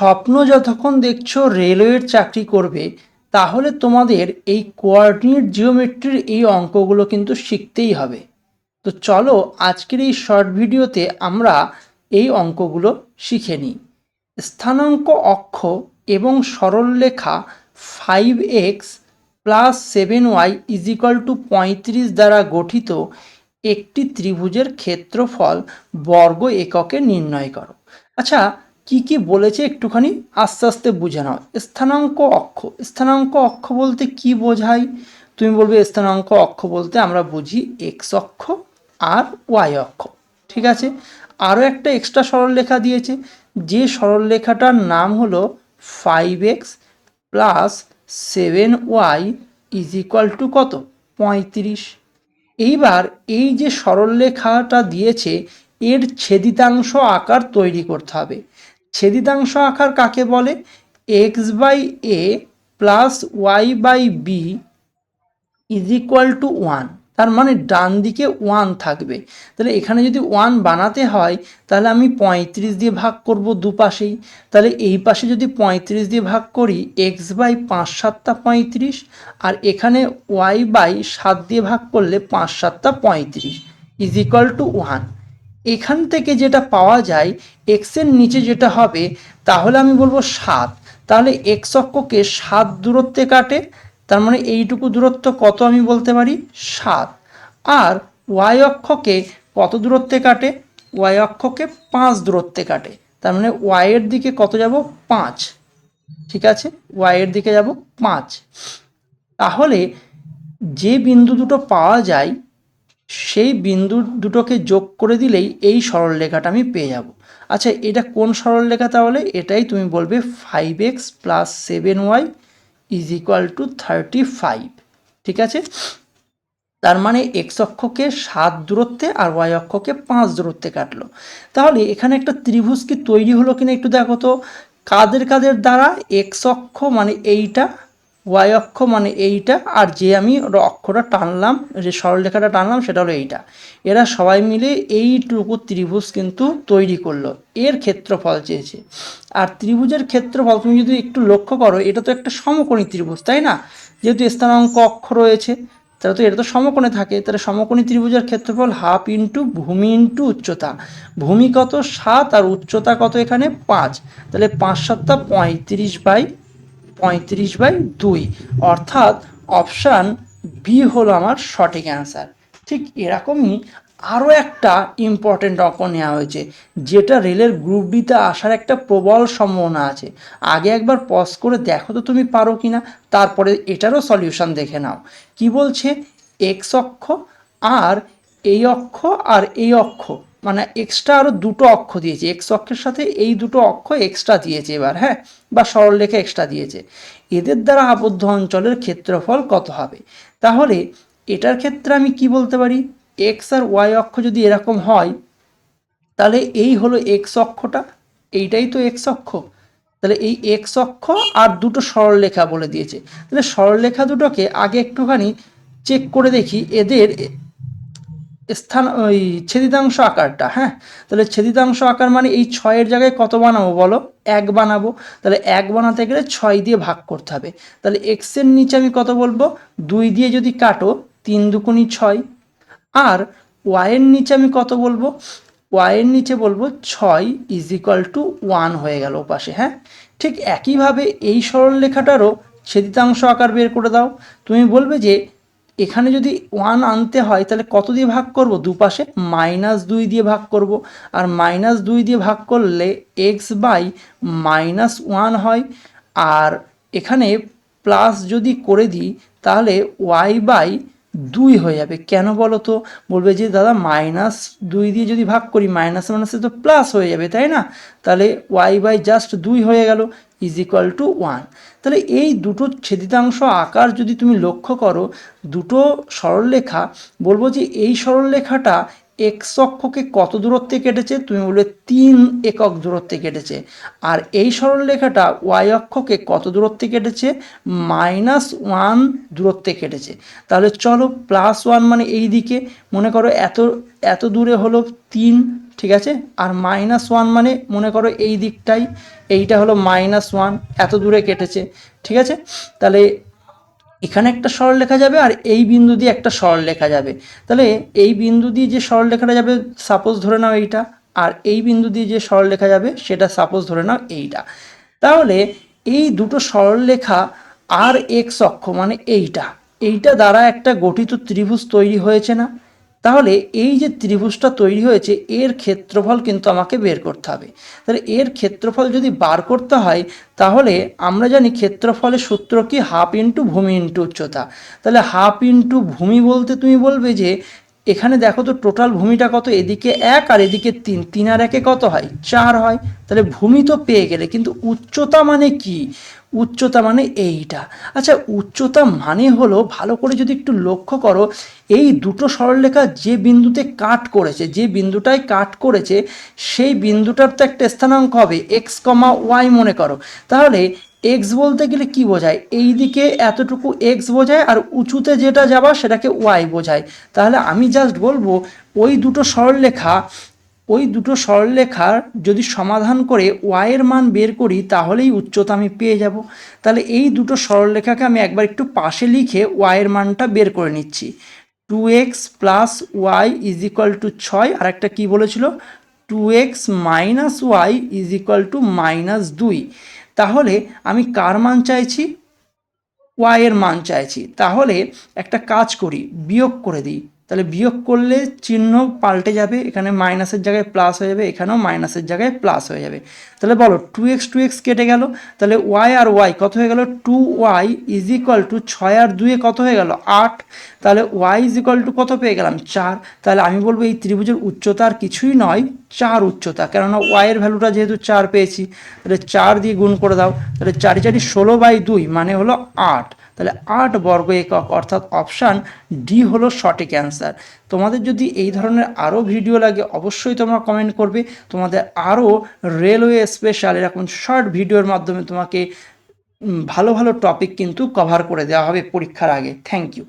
স্বপ্ন যতক্ষণ দেখছ রেলওয়ের চাকরি করবে, তাহলে তোমাদের এই কোঅর্ডিনেট জিওমেট্রির এই অঙ্কগুলো কিন্তু শিখতেই হবে। তো চলো আজকের এই শর্ট ভিডিওতে আমরা এই অঙ্কগুলো শিখে নিই। স্থানাঙ্ক অক্ষ এবং সরলরেখা five x plus seven y is equal to পঁয়ত্রিশ দ্বারা গঠিত একটি ত্রিভুজের ক্ষেত্রফল বর্গ এককে নির্ণয় করো। আচ্ছা কি কি বলেছে একটুখানি আস্তে আস্তে বুঝে নাও। স্থানাঙ্ক অক্ষ। স্থানাঙ্ক অক্ষ বলতে কি বোঝায়? তুমি বলবে স্থানাঙ্ক অক্ষ বলতে আমরা বুঝি এক্স অক্ষ আর ওয়াই অক্ষ। ঠিক আছে? আরও একটা এক্সট্রা সরলরেখা দিয়েছে। যে সরলরেখাটার নাম হলো five x plus seven y is equal to কত? পঁয়ত্রিশ। এইবার এই যে সরলরেখাটা দিয়েছে, এর ছেদিতাংশ আকার তৈরি করতে হবে। ছেদিতাংশ আকার কাকে বলে? X by a plus y by b is equal to one তার মানে ডান দিকে ওয়ান থাকবে। তাহলে এখানে যদি ওয়ান বানাতে হয়, তাহলে আমি পঁয়ত্রিশ দিয়ে ভাগ করব দুপাশেই। তাহলে এই পাশে যদি পঁয়ত্রিশ দিয়ে ভাগ করি এক্স বাই পাঁচ সাতটা পঁয়ত্রিশ, আর এখানে ওয়াই বাই সাত দিয়ে ভাগ করলে পাঁচ সাতটা পঁয়ত্রিশ ইজ ইকুয়াল টু ওয়ান এখান থেকে যেটা পাওয়া যায় এক্সের নিচে যেটা হবে, তাহলে আমি বলব সাত। তাহলে এক্স অক্ষকে সাত দূরত্বে কাটে, তার মানে এইটুকু দূরত্ব কত আমি বলতে পারি? সাত। আর ওয়াই অক্ষকে কত দূরত্বে কাটে? ওয়াই অক্ষকে পাঁচ দূরত্বে কাটে, তার মানে ওয়াইয়ের দিকে কত যাব? পাঁচ। ঠিক আছে? ওয়াইয়ের দিকে যাব পাঁচ। তাহলে যে বিন্দু দুটো পাওয়া যায় সেই বিন্দু দুটোকে যোগ করে দিলেই এই সরলরেখাটা আমি পেয়ে যাব। আচ্ছা এটা কোন সরলরেখা তাহলে? এটাই তুমি বলবে five x plus seven y is equal to thirty five ঠিক আছে? তার মানে এক্স অক্ষকে সাত দূরত্বে আর ওয়াই অক্ষকে পাঁচ দূরত্বে কাটলো। তাহলে এখানে একটা ত্রিভুজ কি তৈরি হলো কিনা একটু দেখো তো। কাদের কাদের দ্বারা এক্স অক্ষ মানে এইটা ওয়াই অক্ষ মানে এইটা, আর যে আমি অক্ষটা টানলাম, যে সরলরেখাটা টানলাম, সেটা হলো এইটা। এরা সবাই মিলে এইটুকু ত্রিভুজ কিন্তু তৈরি করল। এর ক্ষেত্রফল চেয়েছে। আর ত্রিভুজের ক্ষেত্রফল তুমি যদি একটু লক্ষ্য করো, এটা তো একটা সমকোণী ত্রিভুজ, তাই না? যেহেতু স্থানাঙ্ক অক্ষ রয়েছে, তাহলে তো এটা তো সমকোণে থাকে। তাহলে সমকোণী ত্রিভুজের ক্ষেত্রফল হাফ ইন্টু ভূমি ইন্টু উচ্চতা। ভূমি কত? সাত, আর উচ্চতা কত এখানে? পাঁচ। তাহলে পাঁচ সাতটা পঁয়ত্রিশ বাই পঁয়ত্রিশ বাই দুই। অর্থাৎ অপশান বি হলো আমার সঠিক অ্যান্সার। ঠিক এরকমই আরও একটা ইম্পর্টেন্ট অঙ্ক নেওয়া হয়েছে, যেটা রেলের গ্রুপ ডিতে আসার একটা প্রবল সম্ভাবনা আছে। আগে একবার পজ করে দেখো তো তুমি পারো কি না তারপরে এটারও সলিউশন দেখে নাও। কি বলছে? এক্স অক্ষ আর এই অক্ষ আর এই অক্ষ। মানে এক্সট্রা আরও দুটো অক্ষ দিয়েছে। এক্স অক্ষের সাথে এই দুটো অক্ষ এক্সট্রা দিয়েছে এবার হ্যাঁ? বা সরলরেখা এক্সট্রা দিয়েছে। এদের দ্বারা আবদ্ধ অঞ্চলের ক্ষেত্রফল কত হবে? তাহলে এটার ক্ষেত্রে আমি কি বলতে পারি? এক্স আর ওয়াই অক্ষ যদি এরকম হয়, তাহলে এই হলো এক্স অক্ষটা, এইটাই তো এক্স অক্ষ। তাহলে এই এক্স অক্ষ আর দুটো সরলরেখা বলে দিয়েছে। তাহলে সরলরেখা দুটোকে আগে একটুখানি চেক করে দেখি, এদের স্থান, ওই ছেদিতাংশ আকারটা হ্যাঁ? তাহলে ছেদিতাংশ আকার মানে এই ছয়ের জায়গায় কত বানাবো বলো? এক বানাবো। তাহলে এক বানাতে গেলে ছয় দিয়ে ভাগ করতে হবে। তাহলে এক্সের নিচে আমি কত বলব? দুই দিয়ে যদি কাটো, তিন দুকুনি ছয়। আর ওয়াইয়ের নিচে আমি কত বলব? ওয়াইয়ের নিচে বলব ছয় ইজ ইকুয়াল টু ওয়ান হয়ে গেল পাশে হ্যাঁ? ঠিক একইভাবে এই সরল লেখাটারও ছেদিতাংশ আকার বের করে দাও। তুমি বলবে যে এখানে যদি ওয়ান আনতে হয়, তাহলে কত দিয়ে ভাগ করব? দুপাশে মাইনাস দুই দিয়ে ভাগ করব। আর মাইনাস দুই দিয়ে ভাগ করলে এক্স বাই মাইনাস ওয়ান হয়। আর এখানে প্লাস যদি করে দিই, তাহলে ওয়াই বাই দুই হয়ে যাবে। কেন বলো তো? বলবে যে, দাদা মাইনাস দুই দিয়ে যদি ভাগ করি মাইনাস মাইনাসে তো প্লাস হয়ে যাবে, তাই না? তাহলে ওয়াই বাই জাস্ট দুই হয়ে গেল ইজ ইকুয়াল টু ওয়ান তাহলে এই দুটো ছেদিতাংশ আকার যদি তুমি লক্ষ্য করো, দুটো সরলরেখা, বলব যে এই সরলরেখাটা এক্স অক্ষকে কত দূরত্বে কেটেছে? তুমি বলবে তিন একক দূরত্বে কেটেছে। আর এই সরলরেখাটা ওয়াই অক্ষকে কত দূরত্বে কেটেছে? মাইনাস ওয়ান দূরত্বে কেটেছে। তাহলে চলো প্লাস ওয়ান মানে এই দিকে। মনে করো এত এত দূরে হলো তিন, ঠিক আছে? আর মাইনাস ওয়ান মানে মনে করো এই দিকটাই, এইটা হলো মাইনাস ওয়ান, এত দূরে কেটেছে, ঠিক আছে? তাহলে এখানে একটা সরল লেখা যাবে আর এই বিন্দু দিয়ে একটা সরল লেখা যাবে। তাহলে এই বিন্দু দিয়ে যে সরল লেখাটা যাবে সাপোজ ধরে নাও এইটা, আর এই বিন্দু দিয়ে যে সরল লেখা যাবে, সেটা সাপোজ ধরে নাও এইটা। তাহলে এই দুটো সরল লেখা আর এক্স অক্ষ মানে এইটা। এইটা দ্বারা একটা গঠিত ত্রিভুজ তৈরি হয়েছে না? তাহলে এই যে ত্রিভুজটা তৈরি হয়েছে, এর ক্ষেত্রফল কিন্তু আমাকে বের করতে হবে। তাহলে এর ক্ষেত্রফল যদি বার করতে হয়, তাহলে আমরা জানি ক্ষেত্রফলের সূত্র কি? হাফ ইন্টু ভূমি ইন্টু উচ্চতা। তাহলে হাফ ইন্টু ভূমি বলতে তুমি বলবে যে এখানে দেখো তো টোটাল ভূমিটা কত? এদিকে এক আর এদিকে তিন। তিন আর একে কত হয়? চার হয়। তাহলে ভূমি তো পেয়ে গেলে, কিন্তু উচ্চতা মানে কি? উচ্চতা মানে এইটা। আচ্ছা উচ্চতা মানে হলো, ভালো করে যদি একটু লক্ষ্য করো, এই দুটো সরলরেখা যে বিন্দুতে কাট করেছে, যে বিন্দুটায় কাট করেছে, সেই বিন্দুটার তো একটা স্থানাঙ্ক হবে এক্স কমা ওয়াই মনে করো। তাহলে এক্স বলতে গেলে কি বোঝায়? এই দিকে এতটুকু এক্স বোঝায় আর উঁচুতে যেটা যাবা সেটাকে ওয়াই বোঝায়। তাহলে আমি জাস্ট বলব, ওই দুটো সরলরেখা, ওই দুটো সরলরেখার যদি সমাধান করে ওয়াইয়ের মান বের করি, তাহলেই উচ্চতা আমি পেয়ে যাব। তাহলে এই দুটো সরলরেখাকে আমি একবার একটু পাশে লিখে ওয়াইয়ের মানটা বের করে নিচ্ছি। Two x plus y is equal to ছয়, আর একটা কী বলেছিল? Two x minus y is equal to minus দুই। তাহলে আমি কার মান চাইছি? ওয়াইয়ের মান চাইছি। তাহলে একটা কাজ করি, বিয়োগ করে দিই। তাহলে বিয়োগ করলে চিহ্ন পাল্টে যাবে, এখানে মাইনাসের জায়গায় প্লাস হয়ে যাবে, এখানেও মাইনাসের জায়গায় প্লাস হয়ে যাবে। তাহলে বলো টু এক্স টু এক্স কেটে গেল, তাহলে ওয়াই আর ওয়াই কত হয়ে গেল? Two y is equal to ছয় আর দুয়ে কত হয়ে গেল? আট। তাহলে ওয়াই ইজ ইকুয়াল টু কত পেয়ে গেলাম? চার। তাহলে আমি বলব এই ত্রিভুজের উচ্চতা আর কিছুই নয়, চার উচ্চতা। কেননা ওয়াইয়ের ভ্যালুটা যেহেতু চার পেয়েছি, তাহলে চার দিয়ে গুণ করে দাও, তাহলে চারি চারি ষোলো বাই দুই মানে হলো আট। তাহলে আট বর্গ একক অর্থাৎ অপশান ডি হলো সঠিক অ্যান্সার। তোমাদের যদি এই ধরনের আরও ভিডিও লাগে, অবশ্যই তোমরা কমেন্ট করবে। তোমাদের আরও রেলওয়ে স্পেশাল এরকম শর্ট ভিডিওর মাধ্যমে তোমাকে ভালো ভালো টপিক কিন্তু কভার করে দেওয়া হবে পরীক্ষার আগে। Thank you.